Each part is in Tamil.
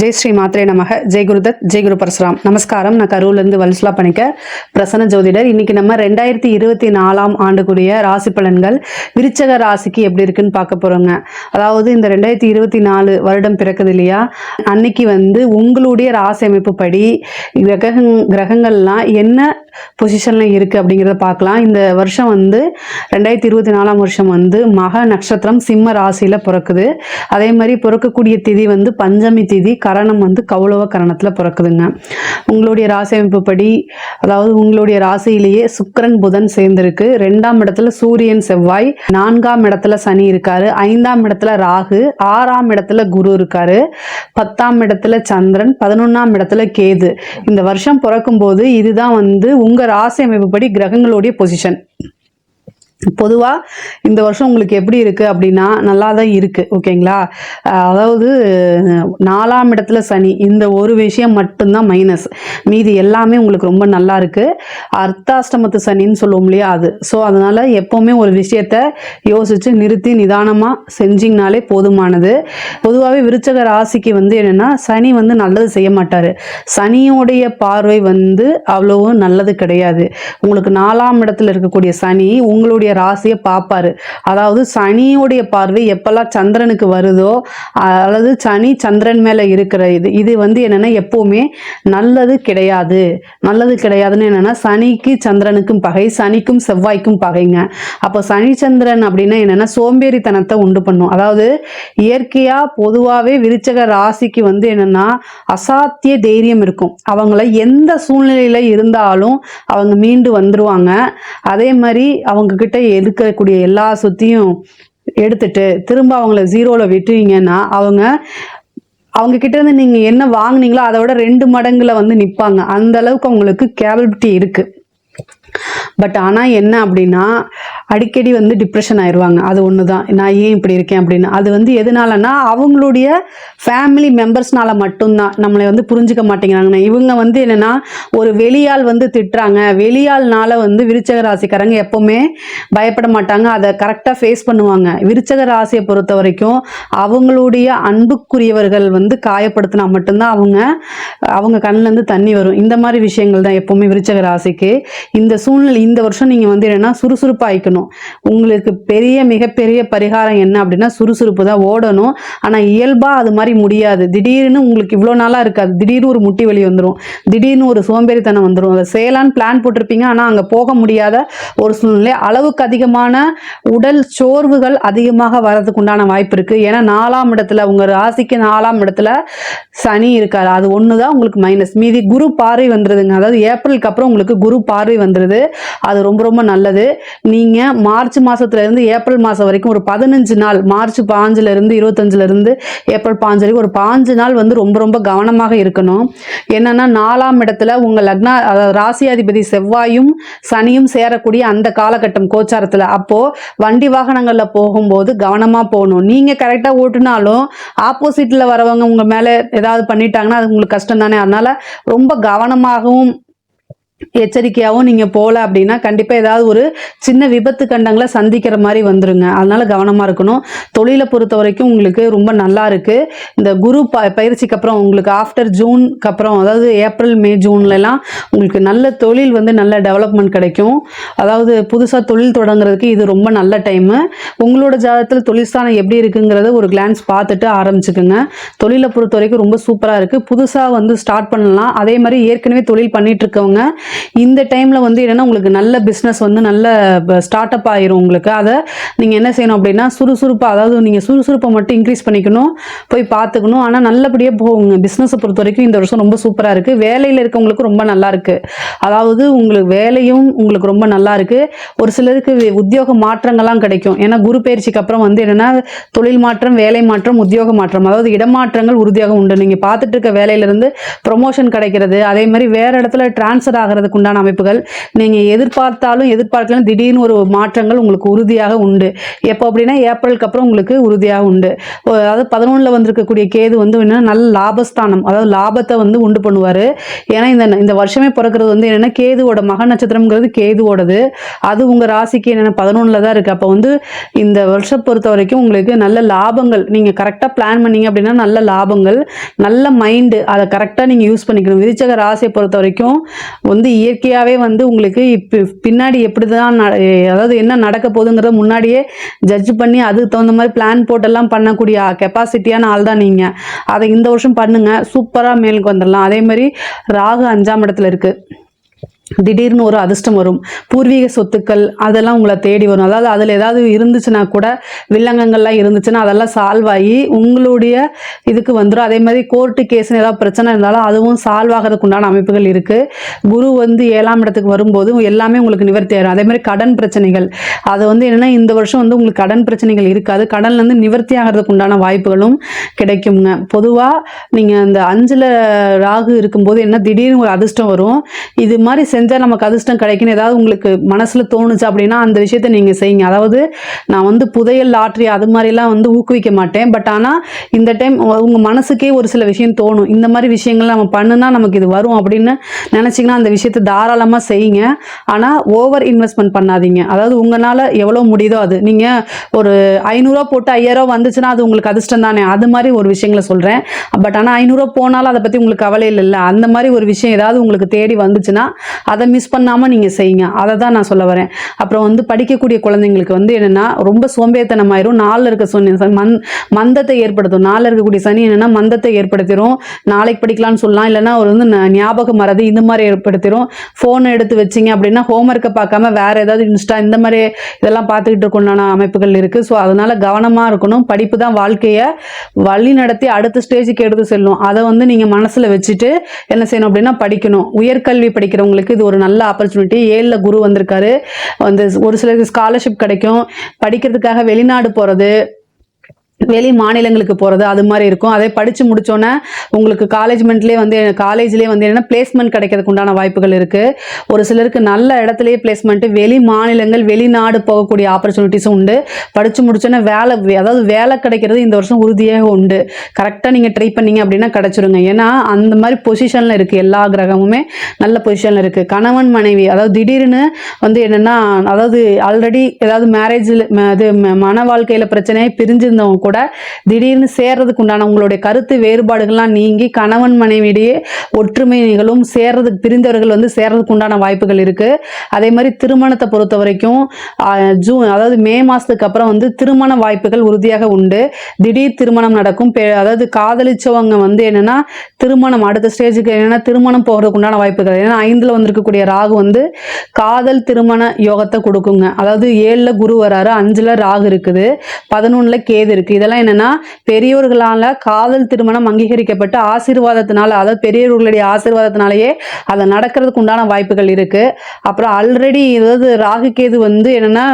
ஜெய் ஸ்ரீ மாத்ரே நமக. ஜெய் குருதத் ஜெய் குரு பரசுராம். நமஸ்காரம். நான் கரூர்லேருந்து வல்சலா பணிக்க பிரசன்ன ஜோதிடர். இன்னைக்கு நம்ம ரெண்டாயிரத்தி இருபத்தி நாலாம் ஆண்டுக்குரிய ராசி பலன்கள் விருச்சக ராசிக்கு எப்படி இருக்குன்னு பார்க்க போறோங்க. அதாவது இந்த ரெண்டாயிரத்தி இருபத்தி நாலு வருடம் பிறக்குது இல்லையா? அன்னைக்கு வந்து உங்களுடைய ராசி அமைப்பு படி கிரக கிரகங்கள்லாம் என்ன பொசிஷன்ல இருக்கு அப்படிங்கிறத பார்க்கலாம். இந்த வருஷம் வந்து ரெண்டாயிரத்தி இருபத்தி நாலாம் வருஷம் வந்து மக நட்சத்திரம் சிம்ம ராசியில பிறக்குது. அதே மாதிரி பிறக்கக்கூடிய திதி வந்து பஞ்சமி திதி கரணம் வந்து கௌளவ கரணத்தில் பிறக்குதுங்க. உங்களுடைய ராசி அமைப்புப்படி அதாவது உங்களுடைய ராசியிலேயே சுக்கிரன் புதன் சேர்ந்திருக்கு. ரெண்டாம் இடத்துல சூரியன் செவ்வாய் நான்காம் இடத்துல சனி இருக்காரு. ஐந்தாம் இடத்துல ராகு ஆறாம் இடத்துல குரு இருக்காரு. பத்தாம் இடத்துல சந்திரன் பதினொன்னாம் இடத்துல கேது. இந்த வருஷம் பிறக்கும்போது இதுதான் வந்து உங்க ராசி அமைப்பு படி கிரகங்களுடைய பொசிஷன் பொதுவாக இந்த வருஷம் உங்களுக்கு எப்படி இருக்குது அப்படின்னா நல்லா தான் இருக்குது ஓகேங்களா அதாவது நாலாம் இடத்துல சனி இந்த ஒரு விஷயம் மட்டும்தான் மைனஸ் மீதி எல்லாமே உங்களுக்கு ரொம்ப நல்லா இருக்குது அர்த்தாஷ்டமத்து சனின்னு சொல்லுவோம் இல்லையா அது. ஸோ அதனால் எப்போவுமே ஒரு விஷயத்த யோசித்து நிறுத்தி நிதானமாக செஞ்சிங்கனாலே போதுமானது. பொதுவாகவே விருச்சக ராசிக்கு வந்து என்னென்னா சனி வந்து நல்லது செய்ய மாட்டார். சனியோடைய பார்வை வந்து அவ்வளோவும் நல்லது கிடையாது. உங்களுக்கு நாலாம் இடத்துல இருக்கக்கூடிய சனி உங்களுடைய ராசியை பார்ப்பாரு. அதாவது சனியுடைய பார்வை எப்பெல்லாம் சந்திரனுக்கு வருதோ அல்லது சனி சந்திரன் மேலே இருக்கிற இது இது வந்து என்னென்னா எப்போவுமே நல்லது கிடையாது. நல்லது கிடையாதுன்னு என்னென்னா சனிக்கு சந்திரனுக்கும் பகை சனிக்கும் செவ்வாய்க்கும் பகைங்க. அப்போ சனி சந்திரன் அப்படின்னா என்னென்னா சோம்பேறித்தனத்தை உண்டு பண்ணும். அதாவது இயற்கையாக பொதுவாகவே விருச்சக ராசிக்கு வந்து என்னென்னா அசாத்திய தைரியம் இருக்கும். அவங்கள எந்த சூழ்நிலையில் இருந்தாலும் அவங்க மீண்டு வந்துருவாங்க. அதே மாதிரி அவங்க கிட்ட இருக்கக்கூடிய எல்லா சொத்தையும் எடுத்துட்டு திரும்ப அவங்கள ஜீரோவில் விட்டுவீங்கன்னா அவங்க அவங்க கிட்ட இருந்து நீங்க என்ன வாங்குனீங்களோ அதை விட ரெண்டு மடங்குல வந்து நிப்பாங்க. அந்த அளவுக்கு அவங்களுக்கு கேபபிலிட்டி இருக்கு. பட் ஆனால் என்ன அப்படின்னா அடிக்கடி வந்து டிப்ரெஷன் ஆயிடுவாங்க அது ஒன்று தான் நான் ஏன் இப்படி இருக்கேன் அப்படின்னு. அது வந்து எதனாலனா அவங்களுடைய ஃபேமிலி மெம்பர்ஸ்னால மட்டும்தான். நம்மளை வந்து புரிஞ்சுக்க மாட்டேங்கிறாங்கண்ணா. இவங்க வந்து என்னென்னா ஒரு வெளியால் வந்து திட்டுறாங்க. வெளியாள்னால வந்து விருச்சக ராசிக்காரங்க எப்போவுமே பயப்பட மாட்டாங்க. அதை கரெக்டாக ஃபேஸ் பண்ணுவாங்க. விருச்சக ராசியை பொறுத்த வரைக்கும் அவங்களுடைய அன்புக்குரியவர்கள் வந்து காயப்படுத்தினா மட்டும்தான் அவங்க அவங்க கண்ணிலேருந்து தண்ணி வரும். இந்த மாதிரி விஷயங்கள் தான் எப்போவுமே விருச்சக ராசிக்கு. இந்த சூழ்நிலை இந்த வருஷம் நீங்கள் வந்து என்னென்னா சுறுசுறுப்பாகிக்கணும் உங்களுக்கு பெரிய மிகப்பெரிய பரிகாரம் என்ன அப்படின்னா சுறுசுறுப்பு தான் ஓடணும். ஆனால் இயல்பாக அது மாதிரி முடியாது. திடீர்னு உங்களுக்கு இவ்வளோ நாளாக இருக்காது. திடீர்னு ஒரு முட்டி வலி வந்துடும் திடீர்னு ஒரு சோம்பேறித்தனம் வந்துடும் அதை செய்யலான்னு பிளான் போட்டிருப்பீங்க. ஆனால் அங்கே போக முடியாத ஒரு சூழ்நிலை. அளவுக்கு அதிகமான உடல் சோர்வுகள் அதிகமாக வரதுக்கு உண்டான வாய்ப்பு இருக்குது ஏன்னா நாலாம் இடத்துல உங்கள் ராசிக்கு நாலாம் இடத்துல சனி இருக்காது அது ஒன்று தான் உங்களுக்கு மைனஸ் மீதி குரு பார்வை வந்துடுதுங்க அதாவது ஏப்ரலுக்கு அப்புறம் உங்களுக்கு குரு பார்வை வந்துடுது அது ரொம்ப ரொம்ப நல்லது. நீங்கள் மார்ச் மாதத்துலேருந்து ஏப்ரல் மாதம் வரைக்கும் ஒரு பதினஞ்சு நாள் மார்ச் பாஞ்சுலேருந்து இருபத்தஞ்சிலேருந்து ஏப்ரல் பாஞ்சு வரைக்கும் ஒரு பாஞ்சு நாள் வந்து ரொம்ப ரொம்ப கவனமாக இருக்கணும். என்னன்னா நாலாம் இடத்துல உங்கள் லக்னா அதாவது ராசியாதிபதி செவ்வாயும் சனியும் சேரக்கூடிய அந்த காலகட்டம் கோச்சாரத்தில். அப்போது வண்டி வாகனங்களில் போகும்போது கவனமாக போகணும். நீங்கள் கரெக்டாக ஓட்டுனாலும் ஆப்போசிட்டில் வரவங்க உங்கள் மேலே ஏதாவது பண்ணிட்டாங்கன்னா அது உங்களுக்கு கஷ்டம் தானே அதனால் ரொம்ப கவனமாகவும் எச்சரிக்கையாகவும் நீங்கள் போகல அப்படின்னா கண்டிப்பாக ஏதாவது ஒரு சின்ன விபத்து கண்டங்களை சந்திக்கிற மாதிரி வந்துருங்க. அதனால கவனமாக இருக்கணும். தொழிலை பொறுத்த வரைக்கும் உங்களுக்கு ரொம்ப நல்லா இருக்குது இந்த குரு ப பயிற்சிக்கு அப்புறம் உங்களுக்கு ஆஃப்டர் ஜூனுக்கு அப்புறம் அதாவது ஏப்ரல் மே ஜூன்லலாம் உங்களுக்கு நல்ல தொழில் வந்து நல்ல டெவலப்மெண்ட் கிடைக்கும். அதாவது புதுசாக தொழில் தொடங்குறதுக்கு இது ரொம்ப நல்ல டைமு உங்களோட ஜாதகத்தில் தொழில் ஸ்தானம் எப்படி இருக்குங்கிறத ஒரு கிளான்ஸ் பார்த்துட்டு ஆரம்பிச்சுக்குங்க. தொழிலை பொறுத்த வரைக்கும் ரொம்ப சூப்பராக இருக்குது புதுசாக வந்து ஸ்டார்ட் பண்ணலாம். அதே மாதிரி ஏற்கனவே தொழில் பண்ணிகிட்ருக்கவங்க இருக்கவங்க இந்த டைமில் வந்து என்னென்னா உங்களுக்கு நல்ல பிஸ்னஸ் வந்து நல்ல ஸ்டார்ட் அப் ஆயிரும் உங்களுக்கு. அதை நீங்கள் என்ன செய்யணும் அப்படின்னா சுறுசுறுப்பாக அதாவது நீங்கள் சுறுசுறுப்பை மட்டும் இன்க்ரீஸ் பண்ணிக்கணும் போய் பார்த்துக்கணும். ஆனால் நல்லபடியாக போகுங்க பிஸ்னஸை பொறுத்த வரைக்கும் இந்த வருஷம் ரொம்ப சூப்பராக இருக்குது வேலையில் இருக்கவங்களுக்கு ரொம்ப நல்லா இருக்குது அதாவது உங்களுக்கு வேலையும் உங்களுக்கு ரொம்ப நல்லா இருக்குது ஒரு சிலருக்கு உத்தியோக மாற்றங்கள்லாம் கிடைக்கும். ஏன்னா குரு பயிற்சிக்கு அப்புறம் வந்து என்னென்னா தொழில் மாற்றம் வேலை மாற்றம் உத்தியோக மாற்றம். அதாவது இடமாற்றங்கள் உறுதியாக உண்டு. நீங்கள் பார்த்துட்டு இருக்க வேலையிலேருந்து ப்ரொமோஷன் கிடைக்கிறது. அதே மாதிரி வேறு இடத்துல ட்ரான்ஸ்ஃபர் ஆகிறது வர்றதுக்கு உண்டான அமைப்புகள். நீங்கள் எதிர்பார்த்தாலும் எதிர்பார்க்கலாம் திடீர்னு ஒரு மாற்றங்கள் உங்களுக்கு உறுதியாக உண்டு. எப்போ அப்படின்னா ஏப்ரலுக்கு அப்புறம் உங்களுக்கு உறுதியாக உண்டு. அதாவது பதினொன்றில் வந்திருக்கக்கூடிய கேது வந்து என்னன்னா நல்ல லாபஸ்தானம் அதாவது லாபத்தை வந்து உண்டு பண்ணுவார். ஏன்னா இந்த இந்த வருஷமே பிறக்கிறது வந்து என்னென்னா கேதுவோட மக நட்சத்திரம்ங்கிறது கேதுவோடது. அது உங்கள் ராசிக்கு என்னென்ன பதினொன்றில் தான் இருக்குது அப்போ வந்து இந்த வருஷம் பொறுத்த வரைக்கும் உங்களுக்கு நல்ல லாபங்கள் நீங்கள் கரெக்டாக பிளான் பண்ணீங்க அப்படின்னா நல்ல லாபங்கள் நல்ல மைண்டு அதை கரெக்டாக நீங்கள் யூஸ் பண்ணிக்கணும். விருச்சக ராசியை பொறுத்த வரைக்கும் வந்து இயற்கையாகவே வந்து உங்களுக்கு பின்னாடி எப்படி தான் ந- அதாவது என்ன நடக்க போகுதுங்கிறத முன்னாடியே ஜட்ஜ் பண்ணி அதுக்கு தகுந்த மாதிரி பிளான் போட்டெல்லாம் பண்ணக்கூடிய கெப்பாசிட்டியான ஆள் தான் நீங்கள் அதை இந்த வருஷம் பண்ணுங்கள் சூப்பராக மேலுக்கு வந்துடலாம் அதே மாதிரி ராகு அஞ்சாம் இடத்துல இருக்குது திடீர்னு ஒரு அதிர்ஷ்டம் வரும். பூர்வீக சொத்துக்கள் அதெல்லாம் உங்களை தேடி வரும். அதாவது அதில் ஏதாவது இருந்துச்சுன்னா கூட வில்லங்கங்கள்லாம் இருந்துச்சுன்னா அதெல்லாம் சால்வ் ஆகி உங்களுடைய இதுக்கு வந்துடும் அதே மாதிரி கோர்ட்டு கேஸ்னு ஏதாவது பிரச்சனை இருந்தாலும் அதுவும் சால்வ் ஆகிறதுக்கு உண்டான அமைப்புகள் இருக்குது குரு வந்து ஏழாம் இடத்துக்கு வரும்போது எல்லாமே உங்களுக்கு நிவர்த்தி ஆயிரும். அதே மாதிரி கடன் பிரச்சனைகள். அது வந்து என்னென்னா இந்த வருஷம் வந்து உங்களுக்கு கடன் பிரச்சனைகள் இருக்காது. கடன்லேருந்து நிவர்த்தி ஆகிறதுக்கு உண்டான வாய்ப்புகளும் கிடைக்குங்க. பொதுவாக நீங்கள் அந்த அஞ்சில் ராகு இருக்கும்போது என்ன திடீர்னு ஒரு அதிர்ஷ்டம் வரும். இது மாதிரி செஞ்சால் நமக்கு அதிர்ஷ்டம் கிடைக்குன்னு ஏதாவது உங்களுக்கு மனசில் தோணுச்சு அப்படின்னா அந்த விஷயத்த நீங்கள் செய்யுங்க. அதாவது நான் வந்து புதையல் லாட்ரி அது மாதிரிலாம் வந்து ஊக்குவிக்க மாட்டேன். பட் ஆனால் இந்த டைம் உங்கள் மனசுக்கே ஒரு சில விஷயம் தோணும். இந்த மாதிரி விஷயங்கள் நம்ம பண்ணுனா நமக்கு இது வரும் அப்படின்னு நினச்சிங்கன்னா அந்த விஷயத்தை தாராளமாக செய்யுங்க. ஆனால் ஓவர் இன்வெஸ்ட்மெண்ட் பண்ணாதீங்க. அதாவது உங்களால் எவ்வளோ முடியுதோ அது. நீங்கள் ஒரு ஐநூறுரூவா போட்டு ஐயாயிரம் வந்துச்சுன்னா அது உங்களுக்கு அதிர்ஷ்டம் தானே. அது மாதிரி ஒரு விஷயங்களை சொல்கிறேன் பட் ஆனால் ஐநூறுரூவா போனாலும் அதை பற்றி உங்களுக்கு கவலை இல்லைல்ல. அந்த மாதிரி ஒரு விஷயம் ஏதாவது உங்களுக்கு தேடி வந்துச்சுன்னா அதை மிஸ் பண்ணாமல் நீங்கள் செய்யுங்க. அதை தான் நான் சொல்ல வரேன். அப்புறம் வந்து படிக்கக்கூடிய குழந்தைங்களுக்கு வந்து என்னென்னா ரொம்ப சோம்பேத்தனமாயிரும் நாளில் இருக்க சொன்ன சனி மந் மந்தத்தை ஏற்படுத்தும். நாளில் இருக்கக்கூடிய சனி என்னென்னா மந்தத்தை ஏற்படுத்திடும் நாளைக்கு படிக்கலாம்னு சொல்லலாம். இல்லைனா ஒரு வந்து ந- ஞாபகம் மறதி இந்த மாதிரி ஏற்படுத்திடும் ஃபோனை எடுத்து வச்சிங்க அப்படின்னா ஹோம்ஒர்க்கை பார்க்காம வேறு ஏதாவது இன்ஸ்டா இந்த மாதிரி இதெல்லாம் பார்த்துக்கிட்டு இருக்கணும்னா அமைப்புகள் இருக்குது ஸோ அதனால் கவனமாக இருக்கணும். படிப்பு தான் வாழ்க்கையை வழி நடத்தி அடுத்த ஸ்டேஜுக்கு எடுத்து செல்லும். அதை வந்து நீங்கள் மனசில் வச்சுட்டு என்ன செய்யணும் அப்படின்னா படிக்கணும். உயர்கல்வி படிக்கிறவங்களுக்கு இது ஒரு நல்ல ஆப்பர்ச்சுனிட்டி ஏழில் குரு வந்திருக்காரு. வந்து ஒரு சிலருக்கு ஸ்காலர்ஷிப் கிடைக்கும். படிக்கிறதுக்காக வெளிநாடு போகிறது வெளி மாநிலங்களுக்கு போகிறது அது மாதிரி இருக்கும். அதே படித்து முடித்தோன்னே உங்களுக்கு காலேஜ்மெண்ட்லேயே வந்து காலேஜ்லேயே வந்து என்னென்னா பிளேஸ்மெண்ட் கிடைக்கிறதுக்கு உண்டான வாய்ப்புகள் இருக்குது ஒரு சிலருக்கு நல்ல இடத்துலையே பிளேஸ்மெண்ட்டு வெளி மாநிலங்கள் வெளிநாடு போகக்கூடிய ஆப்பர்ச்சுனிட்டிஸும் உண்டு. படித்து முடித்தோன்னே வேலை அதாவது வேலை கிடைக்கிறது இந்த வருஷம் உறுதியாக உண்டு. கரெக்டாக நீங்கள் ட்ரை பண்ணீங்க அப்படின்னா கிடச்சிருங்க. ஏன்னா அந்த மாதிரி பொசிஷனில் இருக்குது எல்லா கிரகமுமே நல்ல பொசிஷனில் இருக்குது கணவன் மனைவி அதாவது திடீர்னு வந்து என்னென்னா அதாவது ஆல்ரெடி ஏதாவது மேரேஜில் இது ம- மன வாழ்க்கையில் பிரச்சனையாக பிரிஞ்சிருந்தவங்க கூட திடீர்னு சேர்றதுக்கு உண்டான உங்களுடைய கருத்து வேறுபாடுகள்லாம் நீங்கி கணவன் மனைவியிடையே ஒற்றுமைகளும் சேர்றதுக்கு பிரிந்தவர்கள் வந்து சேர்றதுக்கு உண்டான வாய்ப்புகள் இருக்குது அதே மாதிரி திருமணத்தை பொறுத்த வரைக்கும் ஜூன் அதாவது மே மாதத்துக்கு அப்புறம் வந்து திருமண வாய்ப்புகள் உறுதியாக உண்டு. திடீர் திருமணம் நடக்கும். பெ- அதாவது காதலிச்சவங்க வந்து என்னன்னா திருமணம் அடுத்த ஸ்டேஜுக்கு என்னன்னா திருமணம் போகிறதுக்கு உண்டான வாய்ப்புகள். ஏன்னா ஐந்தில் வந்திருக்கக்கூடிய ராகு வந்து காதல் திருமண யோகத்தை கொடுக்குங்க. அதாவது ஏழில் குரு வராரு அஞ்சில் ராகு இருக்குது. பதினொன்றில் கேது இருக்குது இதெல்லாம் என்னன்னா பெரியோர்களால் காதல் திருமணம் அங்கீகரிக்கப்பட்டு ஆசீர்வாதத்தினால அதாவது பெரியவர்களுடைய ஆசீர்வாதத்தினாலேயே அதை நடக்கிறதுக்கு உண்டான வாய்ப்புகள் இருக்குது அப்புறம் ஆல்ரெடி ஏதாவது ராகு கேது வந்து என்னன்னா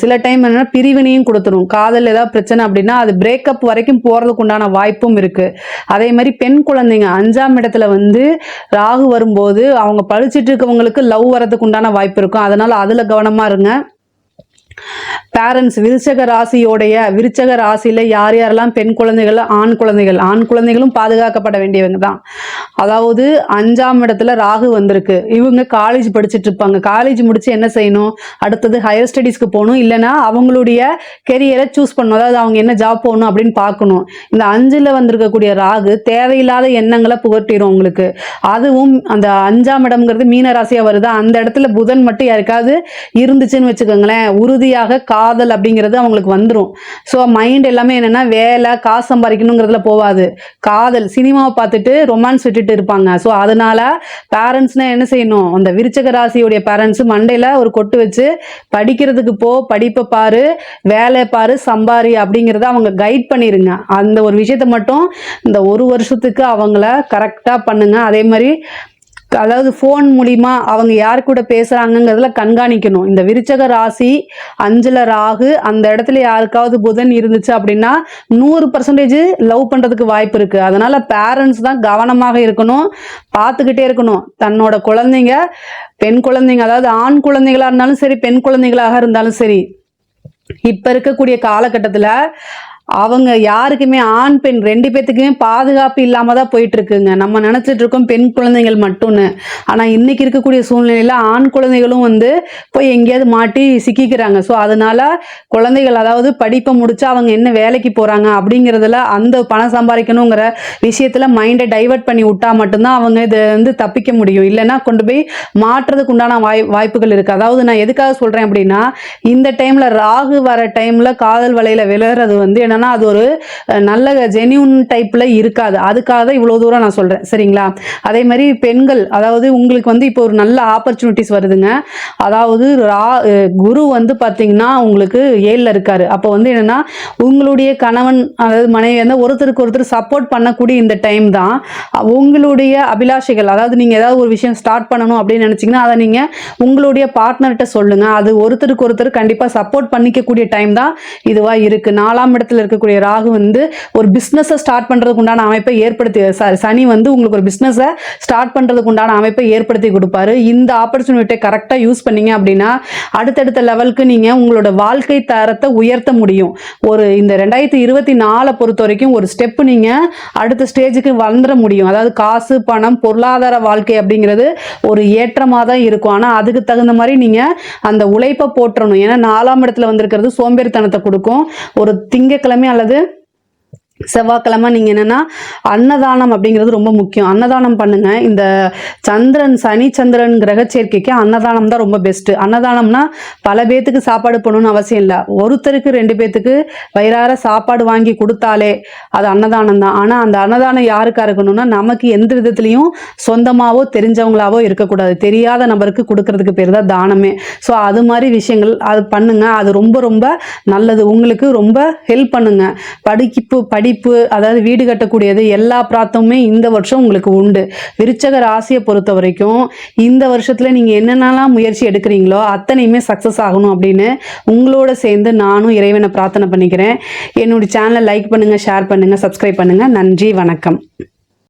சில டைம் என்னன்னா பிரிவினையும் கொடுத்துரும். காதல் ஏதாவது பிரச்சனை அப்படின்னா அது பிரேக்கப் வரைக்கும் போகிறதுக்கு உண்டான வாய்ப்பும் இருக்குது அதே மாதிரி பெண் குழந்தைங்க அஞ்சாம் இடத்துல வந்து ராகு வரும்போது அவங்க படிச்சுட்டு இருக்கவங்களுக்கு லவ் வரதுக்கு உண்டான வாய்ப்பு இருக்கும். அதனால அதில் கவனமாக இருங்க. பேரண்ட்ஸ் விருச்சக ராசியோடைய விருச்சக ராசியில் யார் யாரெல்லாம் பெண் குழந்தைகள் ஆண் குழந்தைகள் ஆண் குழந்தைகளும் பாதுகாக்கப்பட வேண்டியவங்க தான் அதாவது அஞ்சாம் இடத்துல ராகு வந்திருக்கு. இவங்க காலேஜ் படிச்சுட்டு இருப்பாங்க. காலேஜ் முடிச்சு என்ன செய்யணும்? அடுத்தது ஹையர் ஸ்டடீஸ்க்கு போகணும். இல்லைன்னா அவங்களுடைய கெரியரை சூஸ் பண்ணணும். அதாவது அவங்க என்ன ஜாப் போகணும் அப்படின்னு பார்க்கணும். இந்த அஞ்சில் வந்திருக்கக்கூடிய ராகு தேவையில்லாத எண்ணங்களை புகட்டிடும் உங்களுக்கு. அதுவும் அந்த அஞ்சாம் இடம்ங்கிறது மீன ராசியாக வருது? அந்த இடத்துல புதன் மட்டும் யாருக்காவது இருந்துச்சுன்னு வச்சுக்கோங்களேன். உறுதியாக காதல் அப்படிங்கிறது அவங்களுக்கு வந்துடும் ஸோ மைண்ட் எல்லாமே என்னென்னா வேலை காசு சம்பாதிக்கணுங்கிறதுல போகாது காதல் சினிமாவை பார்த்துட்டு ரொமான்ஸ் விட்டுட்டு இருப்பாங்க. ஸோ அதனால பேரண்ட்ஸ்னால் என்ன செய்யணும்? அந்த விருச்சக ராசியுடைய பேரண்ட்ஸ் மண்டையில் ஒரு கொட்டு வச்சு படிக்கிறதுக்கு போ படிப்பை பாரு வேலை பாரு சம்பாரி அப்படிங்கிறத அவங்க கைட் பண்ணிடுங்க அந்த ஒரு விஷயத்த மட்டும் இந்த ஒரு வருஷத்துக்கு அவங்கள கரெக்டாக பண்ணுங்க. அதே மாதிரி அதாவது ஃபோன் மூலிமா அவங்க யார் கூட பேசுகிறாங்கங்கிறதுல கண்காணிக்கணும். இந்த விருச்சக ராசி அஞ்சில் ராகு அந்த இடத்துல யாருக்காவது புதன் இருந்துச்சு அப்படின்னா நூறு பர்சன்டேஜ் லவ் பண்ணுறதுக்கு வாய்ப்பு இருக்குது அதனால் பேரண்ட்ஸ் தான் கவனமாக இருக்கணும் பார்த்துக்கிட்டே இருக்கணும். தன்னோட குழந்தைங்க பெண் குழந்தைங்க அதாவது ஆண் குழந்தைகளாக இருந்தாலும் சரி பெண் குழந்தைகளாக இருந்தாலும் சரி இப்போ இருக்கக்கூடிய காலகட்டத்தில் அவங்க யாருக்குமே ஆண் பெண் ரெண்டு பேத்துக்குமே பாதுகாப்பு இல்லாம தான் போயிட்டு இருக்குங்க நம்ம நினைச்சிட்டு இருக்கோம் பெண் குழந்தைகள் மட்டும்னு. ஆனா இன்னைக்கு இருக்கக்கூடிய சூழ்நிலையில ஆண் குழந்தைகளும் வந்து போய் எங்கேயாவது மாட்டி சிக்கிக்கிறாங்க. ஸோ அதனால குழந்தைகள் அதாவது படிப்பை முடிச்சு அவங்க என்ன வேலைக்கு போறாங்க அப்படிங்கிறதுல அந்த பணம் சம்பாதிக்கணுங்கிற விஷயத்துல மைண்டை டைவர்ட் பண்ணி விட்டா மட்டும்தான் அவங்க இதை வந்து தப்பிக்க முடியும். இல்லைன்னா கொண்டு போய் மாற்றுறதுக்கு உண்டான வாய் வாய்ப்புகள் இருக்கு. அதாவது நான் எதுக்காக சொல்றேன் அப்படின்னா இந்த டைம்ல ராகு வர டைம்ல காதல் வலையில விழுறது வந்து இல்லைன்னா அது ஒரு நல்ல ஜெனியூன் டைப்ல இருக்காது. அதுக்காக தான் இவ்வளோ தூரம் நான் சொல்றேன். சரிங்களா? அதே மாதிரி பெண்கள் அதாவது உங்களுக்கு வந்து இப்போ ஒரு நல்ல ஆப்பர்ச்சுனிட்டிஸ் வருதுங்க. அதாவது ரா குரு வந்து பார்த்தீங்கன்னா உங்களுக்கு ஏழில் இருக்காரு. அப்போ வந்து என்னன்னா உங்களுடைய கணவன் அதாவது மனைவி வந்து ஒருத்தருக்கு ஒருத்தர் சப்போர்ட் பண்ணக்கூடிய இந்த டைம் தான். உங்களுடைய அபிலாஷைகள் அதாவது நீங்கள் ஏதாவது ஒரு விஷயம் ஸ்டார்ட் பண்ணணும் அப்படின்னு நினச்சிங்கன்னா அதை நீங்கள் உங்களுடைய பார்ட்னர்கிட்ட சொல்லுங்க. அது ஒருத்தருக்கு ஒருத்தர் கண்டிப்பாக சப்போர்ட் பண்ணிக்கக்கூடிய டைம் தான் இதுவாக இருக்குது நாலாம் இடத்துல இருக்கக்கூடிய ராகு வந்து ஒரு பிஸ்னஸை ஸ்டார்ட் பண்ணுறதுக்கு உண்டான அமைப்பை ஏற்படுத்தி சாரி சனி வந்து உங்களுக்கு ஒரு பிஸ்னஸை ஸ்டார்ட் பண்ணுறதுக்கு உண்டான அமைப்பை ஏற்படுத்தி கொடுப்பாரு. இந்த ஆப்பர்ச்சுனிட்டியை கரெக்டாக யூஸ் பண்ணீங்க அப்படின்னா அடுத்தடுத்த லெவலுக்கு நீங்கள் உங்களோட வாழ்க்கை தரத்தை உயர்த்த முடியும். ஒரு இந்த ரெண்டாயிரத்தி இருபத்தி நாலை பொறுத்த வரைக்கும் ஒரு ஸ்டெப் நீங்கள் அடுத்த ஸ்டேஜுக்கு வந்துட முடியும். அதாவது காசு பணம் பொருளாதார வாழ்க்கை அப்படிங்கிறது ஒரு ஏற்றமாக தான் இருக்கும். ஆனால் அதுக்கு தகுந்த மாதிரி நீங்கள் அந்த உழைப்பை போட்டுறணும் ஏன்னா நாலாம் இடத்துல வந்திருக்கிறது சோம்பேறித்தனத்தை கொடுக்கும். ஒரு திங்கக்கிழமை அல்லது செவ்வாய்க்கிழமை நீங்கள் என்னென்னா அன்னதானம் அப்படிங்கிறது ரொம்ப முக்கியம். அன்னதானம் பண்ணுங்க. இந்த சந்திரன் சனி சந்திரன் கிரக சேர்க்கைக்கு அன்னதானம் தான் ரொம்ப பெஸ்ட்டு அன்னதானம்னா பல பேத்துக்கு சாப்பாடு பண்ணணும்னு அவசியம் இல்லை. ஒருத்தருக்கு ரெண்டு பேத்துக்கு வயிறார சாப்பாடு வாங்கி கொடுத்தாலே அது அன்னதானம் தான். ஆனால் அந்த அன்னதானம் யாருக்கா இருக்கணும்னா நமக்கு எந்த விதத்துலையும் சொந்தமாகவோ தெரிஞ்சவங்களாவோ இருக்கக்கூடாது. தெரியாத நபருக்கு கொடுக்கறதுக்கு பேர் தான் தானமே. ஸோ அது மாதிரி விஷயங்கள் அது பண்ணுங்க. அது ரொம்ப ரொம்ப நல்லது. உங்களுக்கு ரொம்ப ஹெல்ப் பண்ணுங்க. படிப்பு படிப்பு அதாவது வீடு கட்டக்கூடியது எல்லா பிராத்தமுமே இந்த வருஷம் உங்களுக்கு உண்டு. விருச்சக ராசியை பொறுத்த வரைக்கும் இந்த வருஷத்தில் நீங்கள் என்னென்னலாம் முயற்சி எடுக்கிறீங்களோ அத்தனையுமே சக்ஸஸ் ஆகணும் அப்படின்னு உங்களோட சேர்ந்து நானும் இறைவனை பிரார்த்தனை பண்ணிக்கிறேன். என்னுடைய சேனலை லைக் பண்ணுங்கள் ஷேர் பண்ணுங்கள் சப்ஸ்கிரைப் பண்ணுங்கள் நன்றி வணக்கம்.